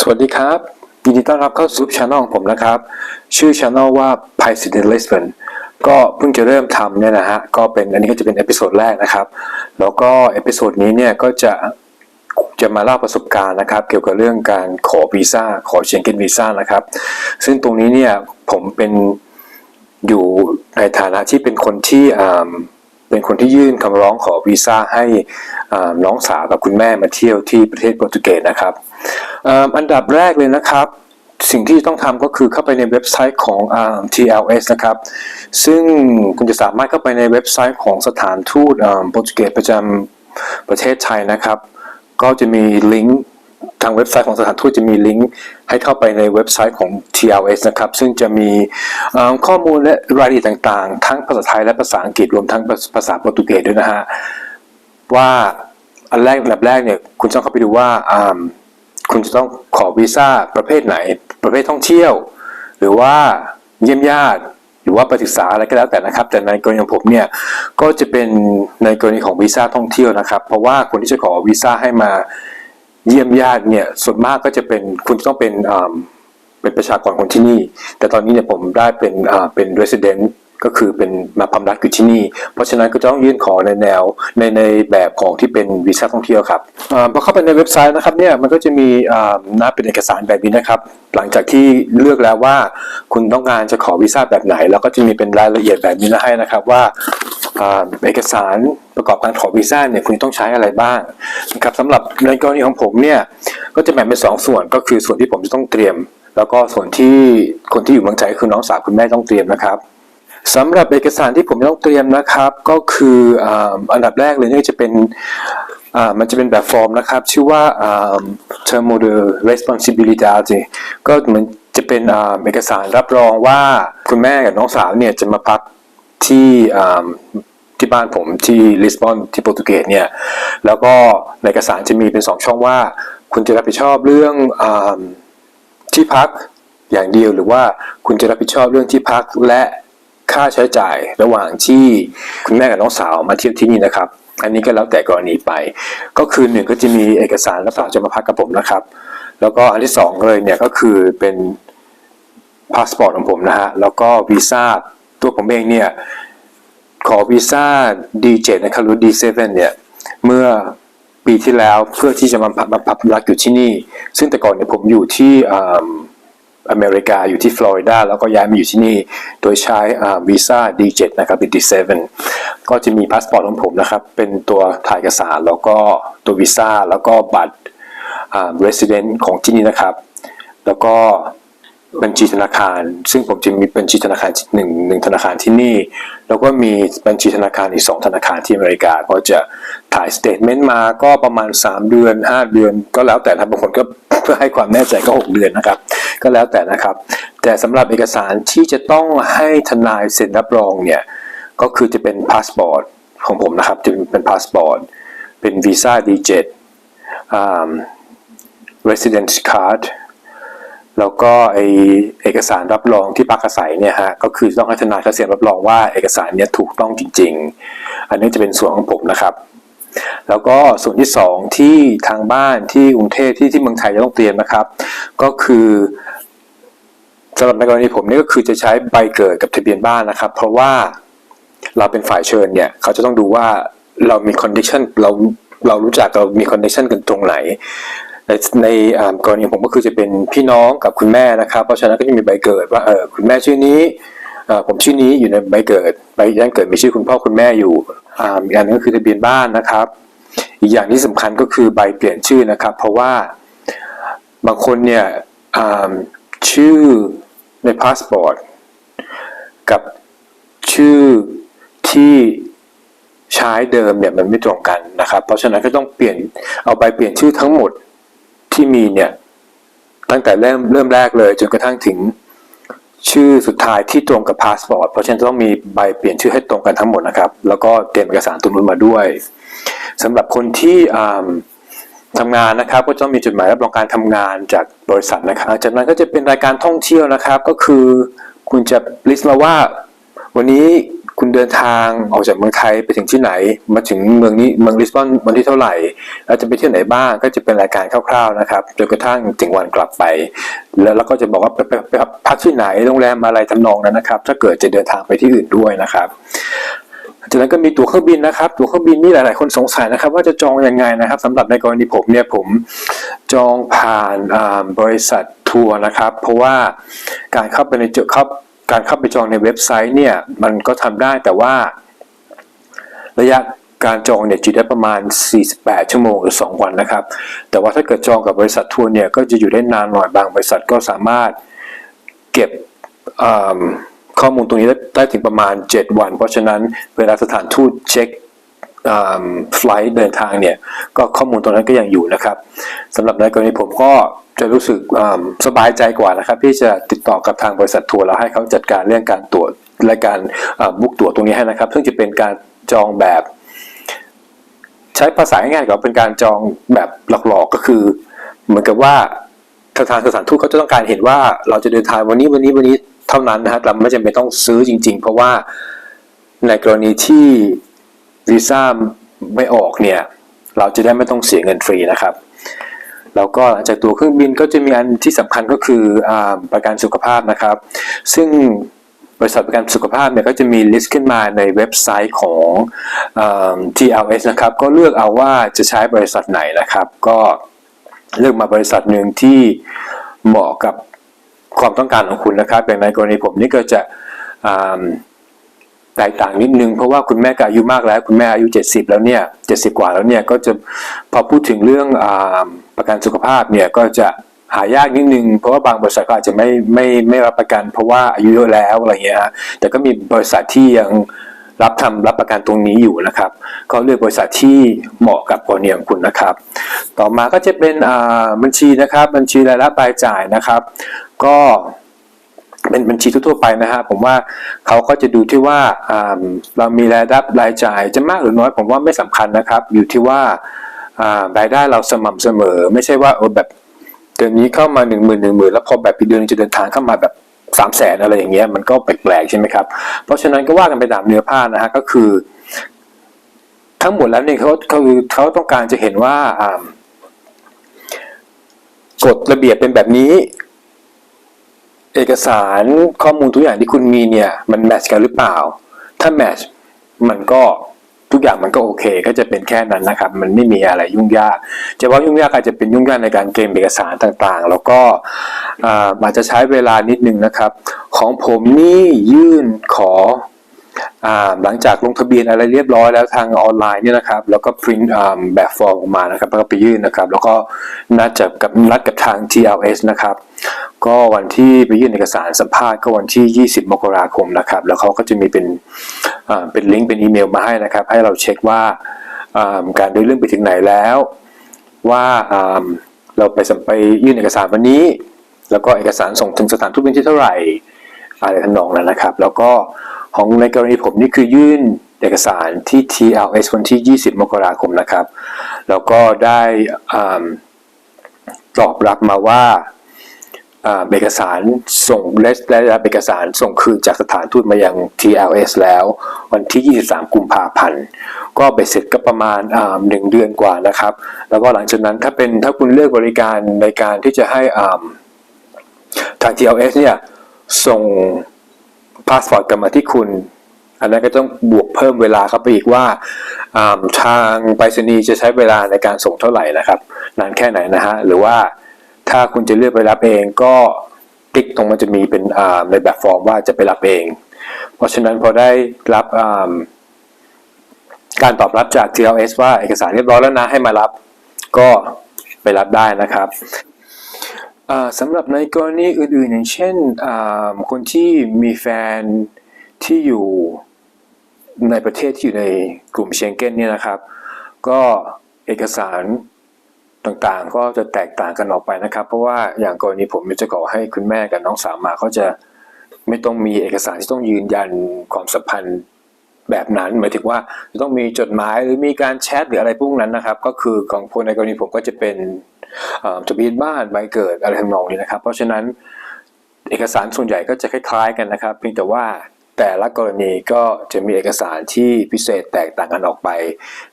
สวัสดีครับ ยินดีต้อนรับเข้าสู่ช่องของผมนะครับ ชื่อช่องว่า p i c i t in Lisbon ก็เพิ่งจะเริ่มทำเนี่ยนะฮะ ก็เป็นอันนี้ก็จะเป็นเอพิโซดแรกนะครับ แล้วก็เอพิโซดนี้เนี่ยก็จะจะมาเล่าประสบการณ์นะครับ เกี่ยวกับเรื่องการขอวีซ่าขอเชงเก้นวีซ่านะครับ ซึ่งตรงนี้เนี่ยผมเป็นอยู่ในฐานะที่เป็นคนที่เป็นคนที่ยื่นคำร้องขอวีซ่าให้น้องสาวกับคุณแม่มาเที่ยวที่ประเทศโปรตุเกสนะครับ อันดับแรกเลยนะครับสิ่งที่ต้องทำก็คือเข้าไปในเว็บไซต์ของ TLS นะครับ ซึ่งคุณจะสามารถเข้าไปในเว็บไซต์ของสถานทูตโปรตุเกสประจำประเทศไทยนะครับ ก็จะมีลิงก์ทางเว็บไซต์ของสถานทูตจะมีลิงก์ให้เข้าไปในเว็บไซต์ของ TLS นะครับ ซึ่งจะมีข้อมูลและรายละเอียดต่างๆ ทั้งภาษาไทยและภาษาอังกฤษรวมทั้งภาษาโปรตุเกสด้วยนะฮะว่าอันแรกอันดับแรกเนี่ยคุณต้องเข้าไปดูว่า คุณจะต้องขอวีซ่าประเภทไหน ประเภทท่องเที่ยว หรือว่าเยี่ยมญาติ หรือว่าไปศึกษาอะไรก็แล้วแต่นะครับ แต่ในกรณีของผมเนี่ยก็จะเป็นในกรณีของวีซ่าท่องเที่ยวนะครับ เพราะว่าคนที่จะขอวีซ่าให้มาเยี่ยมญาติเนี่ยส่วนมากก็จะเป็นคุณจะต้องเป็นเป็นประชากรคนที่นี่ แต่ตอนนี้เนี่ยผมได้เป็นเป็น resident ก็คือเป็นมาพำนักอยู่ที่นี่ เพราะฉะนั้นก็จะต้องยื่นขอในแนวในในแบบของที่เป็นวีซ่าท่องเที่ยวครับพอเข้าไปในเว็บไซต์นะครับเนี่ยมันก็จะมีอ่าหน้าเป็นเอกสารแบบนี้นะครับ หลังจากที่เลือกแล้วว่าคุณต้องการจะขอวีซ่าแบบไหน แล้วก็จะมีเป็นรายละเอียดแบบนี้มาให้นะครับว่าเอกสารประกอบการขอวีซ่าเนี่ยคุณต้องใช้อะไรบ้างนะครับสำหรับในกรณีของผมเนี่ยก็จะแบ่งเป็นสองส่วนก็คือส่วนที่ผมจะต้องเตรียม แล้วก็ส่วนที่คนที่อยู่เมืองไทยคือน้องสาวคุณแม่ต้องเตรียมนะครับ สำหรับเอกสารที่ผมต้องเตรียมนะครับ ก็คืออันดับแรกเลยเนี่ยจะเป็นมันจะเป็นแบบฟอร์มนะครับ ชื่อว่า term o d e responsabilidade ก็เหมือนจะเป็นเอกสารรับรองว่าคุณแม่กับน้องสาวเนี่ยจะมาพักที่ที่บ้านผมที่ลิสบอนที่โปรตุเกสเนี่ย แล้วก็ในเอกสารจะมีเป็นสองช่องว่า คุณจะรับผิดชอบเรื่องอที่พักอย่างเดียวหรือว่าคุณจะรับผิดชอบเรื่องที่พักและ ค่าใช้จ่ายระหว่างที่คุณแม่กับน้องสาวมาเที่ยวที่นี่นะครับ อันนี้ก็แล้วแต่กรณีไป ก็คือหนึ่งก็จะมีเอกสารรับสาวจะมาพักกับผมนะครับ แล้วก็อันที่สองเลยเนี่ยก็คือเป็นพาสปอร์ตของผมนะฮะแล้วก็วีซ่าตัวผมเองเนี่ยขอวีซ่า D7 นะครับหรือ D7 เนี่ยเมื่อปีที่แล้วเพื่อที่จะมาพักมาพักรักอยู่ที่นี่ ซึ่งแต่ก่อนเนี่ยผมอยู่ที่ อเมริกาอยู่ที่ฟลอริดาแล้วก็ย้ายมาอยู่ที่นี่ โดยใช้วีซ่า D7 นะครับเป็น D7 ก็จะมีพาสปอร์ตของผมนะครับ เป็นตัวถ่ายเอกสารแล้วก็ตัววีซ่าแล้วก็บัตรอ่า resident ของที่นี่นะครับ แล้วก็บัญชีธนาคาร ซึ่งผมจะมีบัญชีธนาคารหนึ่งหนึ่งธนาคารที่นี่ แล้วก็มีบัญชีธนาคารอีกสองธนาคารที่อเมริกา ก็จะถ่ายสเตทเมนต์มาก็ประมาณ 3 เดือน 5 เดือน ก็แล้วแต่นะบางคนก็เพื่อให้ความแน่ใจก็ 6 เดือนนะครับ ก็แล้วแต่นะครับ แต่สำหรับเอกสารที่จะต้องให้ทนายเซ็นรับรองเนี่ยก็คือจะเป็นพาสปอร์ตของผมนะครับจะเป็นพาสปอร์ตเป็นวีซ่า D7 อ่า residence card แล้วก็ไอเอกสารรับรองที่พักอาศัยเนี่ยฮะก็คือต้องให้ทนายเขาเซ็นรับรองว่าเอกสารเนี้ยถูกต้องจริง ๆ อันนี้จะเป็นส่วนของผมนะครับ แล้วก็ส่วนที่สองที่ทางบ้านที่กรุงเทพที่ที่เมืองไทยจะต้องเตรียมนะครับ ก็คือ สำหรับในกรณีผมนี่ก็คือจะใช้ใบเกิดกับทะเบียนบ้านนะครับ เพราะว่าเราเป็นฝ่ายเชิญเนี่ย เขาจะต้องดูว่าเรามีคอนดิชันเราเรารู้จักเรามีคอนดิชันกันตรงไหนในในกรณีผมก็คือจะเป็นพี่น้องกับคุณแม่นะครับ เพราะฉะนั้นก็จะมีใบเกิดว่าเออคุณแม่ชื่อนี้ผมชื่อนี้อยู่ในใบเกิดใบแจ้งเกิดมีชื่อคุณพ่อคุณแม่อยู่อ่าอีกอันนึงก็คือทะเบียนบ้านนะครับ อีกอย่างที่สำคัญก็คือใบเปลี่ยนชื่อนะครับ เพราะว่าบางคนเนี่ยชื่อ ในพาสปอร์ตกับชื่อที่ใช้เดิมเนี่ยมันไม่ตรงกันนะครับ เพราะฉะนั้นก็ต้องเปลี่ยนเอาใบเปลี่ยนชื่อทั้งหมดที่มีเนี่ยตั้งแต่เริ่มเริ่มแรกเลยจนกระทั่งถึงชื่อสุดท้ายที่ตรงกับพาสปอร์ตเพราะฉะนั้นต้องมีใบเปลี่ยนชื่อให้ตรงกันทั้งหมดนะครับ แล้วก็เตรียมเอกสารตัวนู้นมาด้วยสำหรับคนที่อ่า ทำงานนะครับก็ต้องมีจดหมายรับรองการทำงานจากบริษัทนะครับจากนั้นก็จะเป็นรายการท่องเที่ยวนะครับ ก็คือคุณจะลิสต์มาว่า วันนี้คุณเดินทางออกจากเมืองไทยไปถึงที่ไหน มาถึงเมืองนี้เมืองลิสบอนวันที่เท่าไหร่แล้วจะไปเที่ยวไหนบ้างก็จะเป็นรายการคร่าวๆนะครับจนกระทั่งถึงวันกลับไป แล้วเราก็จะบอกว่าไปไปไปพักที่ไหนโรงแรมอะไรทำนองนั้นนะครับ ถ้าเกิดจะเดินทางไปที่อื่นด้วยนะครับ จากนั้นก็มีตั๋วเครื่องบินนะครับ ตั๋วเครื่องบินนี่หลาย ๆ คนสงสัยนะครับ ว่าจะจองยังไงนะครับสำหรับในกรณีผมเนี่ยผมจองผ่านบริษัททัวร์นะครับ เพราะว่าการเข้าไปในเจอเข้าการเข้าไปจองในเว็บไซต์เนี่ยมันก็ทำได้แต่ว่า ระยะการจองเนี่ยจะได้ประมาณ 48 ชั่วโมงหรือ 2 วันนะครับ แต่ว่าถ้าเกิดจองกับบริษัททัวร์เนี่ยก็จะอยู่ได้นานหน่อยบางบริษัทก็สามารถเก็บ ข้อมูลตรงนี้ได้ได้ถึงประมาณ 7 วัน เพราะฉะนั้นเวลาสถานทูตเช็คไฟล์เดินทางเนี่ยก็ข้อมูลตรงนั้นก็ยังอยู่นะครับสำหรับในกรณีผมก็จะรู้สึกสบายใจกว่านะครับ ที่จะติดต่อกับทางบริษัททัวร์แล้วให้เขาจัดการเรื่องการตรวจและการบุ๊กตั๋วตรงนี้ให้นะครับ ซึ่งจะเป็นการจองแบบ ใช้ภาษาง่ายๆก็เป็นการจองแบบหลอกๆก็คือ เหมือนกับว่าทางสถานทูตเขาจะต้องการเห็นว่าเราจะเดินทางวันนี้วันนี้วันนี้ เท่านั้นนะฮะเราไม่จำเป็นต้องซื้อจริง ๆ เพราะว่าในกรณีที่วีซ่าไม่ออกเนี่ย เราจะได้ไม่ต้องเสียเงินฟรีนะครับแล้วก็หลังจากตัวเครื่องบินก็จะมีอันที่สำคัญก็คืออประกันสุขภาพนะครับ ซึ่งบริษัทประกันสุขภาพเนี่ยก็จะมีลิสต์ขึ้นมาในเว็บไซต์ของอ TLS นะครับ ก็เลือกเอาว่าจะใช้บริษัทไหนนะครับ ก็เลือกมาบริษัทหนึ่งที่เหมาะกับ ความต้องการของคุณนะครับอย่างในกรณีผมนี่ก็จะแตกต่างนิดนึง เพราะว่าคุณแม่ก็อายุมากแล้ว คุณแม่อายุ 70 แล้วเนี่ย70 กว่าแล้วเนี่ยก็จะพอพูดถึงเรื่องอประกันสุขภาพเนี่ยก็จะหายากนิดนึง เพราะว่าบางบริษัทก็อาจจะไม่ไม่ไม่รับประกัน เพราะว่าอายุเยอะแล้วอะไรเงี้ยฮะแต่ก็มีบริษัทที่ยังรับทำรับประกันตรงนี้อยู่นะครับ ก็เลือกบริษัทที่เหมาะกับกรณีของคุณนะครับ ต่อมาก็จะเป็นบัญชีนะครับ บัญชีรายรับรายจ่ายนะครับ ก็เป็นบัญชีทั่วไปนะฮะผมว่าเขาก็จะดูที่ว่าเรามีรายรับรายจ่ายจะมากหรือน้อยผมว่าไม่สำคัญนะครับ อยู่ที่ว่ารายได้เราสม่ำเสมอ ไม่ใช่ว่าเออแบบเดือนนี้เข้ามาหนึ่งหมื่นหนึ่งหมื่นแล้วพอแบบอีเดือนจะเดินทางเข้ามาแบบสามแสนอะไรอย่างเงี้ยมันก็แปลกๆใช่ไหมครับเพราะฉะนั้นก็ว่ากันไปตามเนื้อผ้านะฮะก็คือ ทั้งหมดแล้วเนี่ยเขาเขาคือเขาต้องการจะเห็นว่ากฎระเบียบเป็นแบบนี้ เอกสารข้อมูลทุกอย่างที่คุณมีเนี่ย มันแมทช์กันหรือเปล่า ถ้าแมทช์มันก็ทุกอย่างมันก็โอเค ก็จะเป็นแค่นั้นนะครับ มันไม่มีอะไรยุ่งยากจะว่ายุ่งยากอาจจะเป็นยุ่งยากในการเกมเอกสารต่างๆ แล้วก็อาจจะใช้เวลานิดนึงนะครับ ของผมนี่ยื่นขอ หลังจากลงทะเบียนอะไรเรียบร้อยแล้วทางออนไลน์เนี่ยนะครับ แล้วก็พิมพ์แบบฟอร์มออกมานะครับแล้วก็ไปยื่นนะครับ แล้วก็นัดจับกับนัดกับทาง TLS นะครับ ก็วันที่ไปยื่นเอกสารสัมภาษณ์ก็วันที่ 20 มกราคมนะครับ แล้วเขาก็จะมีเป็นเป็นลิงก์เป็นอีเมลมาให้นะครับ ให้เราเช็คว่าการเดินเรื่องไปถึงไหนแล้วว่าอ่าเราไปสัมไปยื่นเอกสารวันนี้ แล้วก็เอกสารส่งถึงสถานทูตเป็นที่เท่าไหร่อะไรทำนองนั้นนะครับ แล้วก็ ของในกรณีผมนี่คือยื่นเอกสารที่ TLS วันที่ 20 มกราคมนะครับ แล้วก็ได้ตอบรับมาว่าเอกสารส่งและได้รับเอกสารส่งคืนจากสถานทูตมายัง TLS แล้ว วันที่ 23 กุมภาพันธ์ ก็ไปเสร็จก็ประมาณาหนึ่งเดือนกว่านะครับ แล้วก็หลังจากนั้นถ้าเป็นถ้าคุณเลือกบริการในการที่จะให้าทาง TLS เนี่ยส่ง พาสปอร์ตกลับมาที่คุณ อันนั้นก็ต้องบวกเพิ่มเวลาเข้าไปอีกว่าทางไปรษณีย์จะใช้เวลาในการส่งเท่าไหร่นะครับ นานแค่ไหนนะฮะหรือว่าถ้าคุณจะเลือกไปรับเองก็คลิกตรงมันจะมีเป็นในแบบฟอร์มว่าจะไปรับเอง เพราะฉะนั้นพอได้รับการตอบรับจาก TLS ว่าเอกสารเรียบร้อยแล้วนะให้มารับก็ไปรับได้นะครับ สำหรับในกรณีอื่นๆ อย่างเช่นคนที่มีแฟนที่อยู่ในประเทศที่อยู่ในกลุ่มเชงเก้นเนี่ยนะครับ ก็เอกสารต่างๆ ก็จะแตกต่างกันออกไปนะครับ เพราะว่าอย่างกรณีผมจะขอให้คุณแม่กับน้องสาวมาเขาจะไม่ต้องมีเอกสารที่ต้องยืนยันความสัมพันธ์ แบบนั้นหมายถึงว่าจะต้องมีจดหมายหรือมีการแชทหรืออะไรพวกนั้นนะครับ ก็คือของคนในกรณีผมก็จะเป็นเอ่อทะเบียนบ้านใบเกิดอะไรทำนองนี้นะครับ เพราะฉะนั้นเอกสารส่วนใหญ่ก็จะคล้าย ๆ กันนะครับเพียงแต่ว่าแต่ละกรณีก็จะมีเอกสารที่พิเศษแตกต่างกันออกไป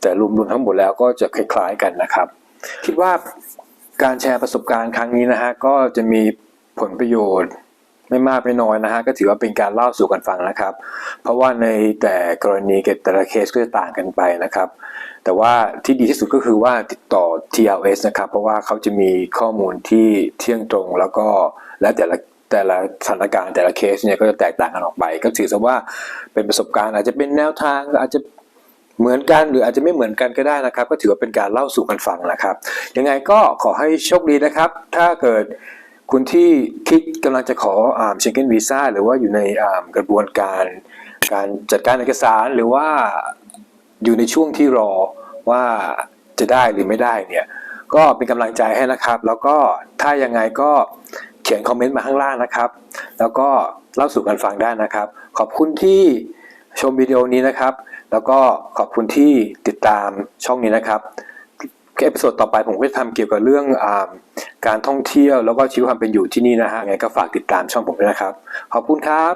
แต่รวมๆทั้งหมดแล้วก็จะคล้ายๆกันนะครับ คิดว่าการแชร์ประสบการณ์ครั้งนี้นะฮะก็จะมีผลประโยชน์ ไม่มากไม่น้อยนะฮะก็ถือว่าเป็นการเล่าสู่กันฟังนะครับ เพราะว่าในแต่กรณีกับแต่ละเคสก็จะต่างกันไปนะครับ แต่ว่าที่ดีที่สุดก็คือว่าติดต่อ TLS นะครับ เพราะว่าเขาจะมีข้อมูลที่เที่ยงตรงแล้วก็และแต่ละแต่ละสถานการณ์แต่ละเคสเนี่ยก็จะแตกต่างกันออกไป ก็ถือซะว่าเป็นประสบการณ์อาจจะเป็นแนวทางอาจจะเหมือนกันหรืออาจจะไม่เหมือนกันก็ได้นะครับ ก็ถือว่าเป็นการเล่าสู่กันฟังนะครับยังไงก็ขอให้โชคดีนะครับ ถ้าเกิด คุณที่คิดกำลังจะขออ่าเชงเก้นวีซ่าหรือว่าอยู่ในอ่ากระบวนการการจัดการเอกสารหรือว่าอยู่ในช่วงที่รอว่าจะได้หรือไม่ได้เนี่ยก็เป็นกำลังใจให้นะครับ แล้วก็ถ้ายังไงก็เขียนคอมเมนต์มาข้างล่างนะครับ แล้วก็เล่าสู่กันฟังได้นะครับ ขอบคุณที่ชมวิดีโอนี้นะครับ แล้วก็ขอบคุณที่ติดตามช่องนี้นะครับ เอพิโซดต่อไปผมก็จะทำเกี่ยวกับเรื่องอการท่องเที่ยวแล้วก็ชีวิตความเป็นอยู่ที่นี่นะฮะไงก็ฝากติดตามช่องผมด้วยนะครับ ขอบคุณครับ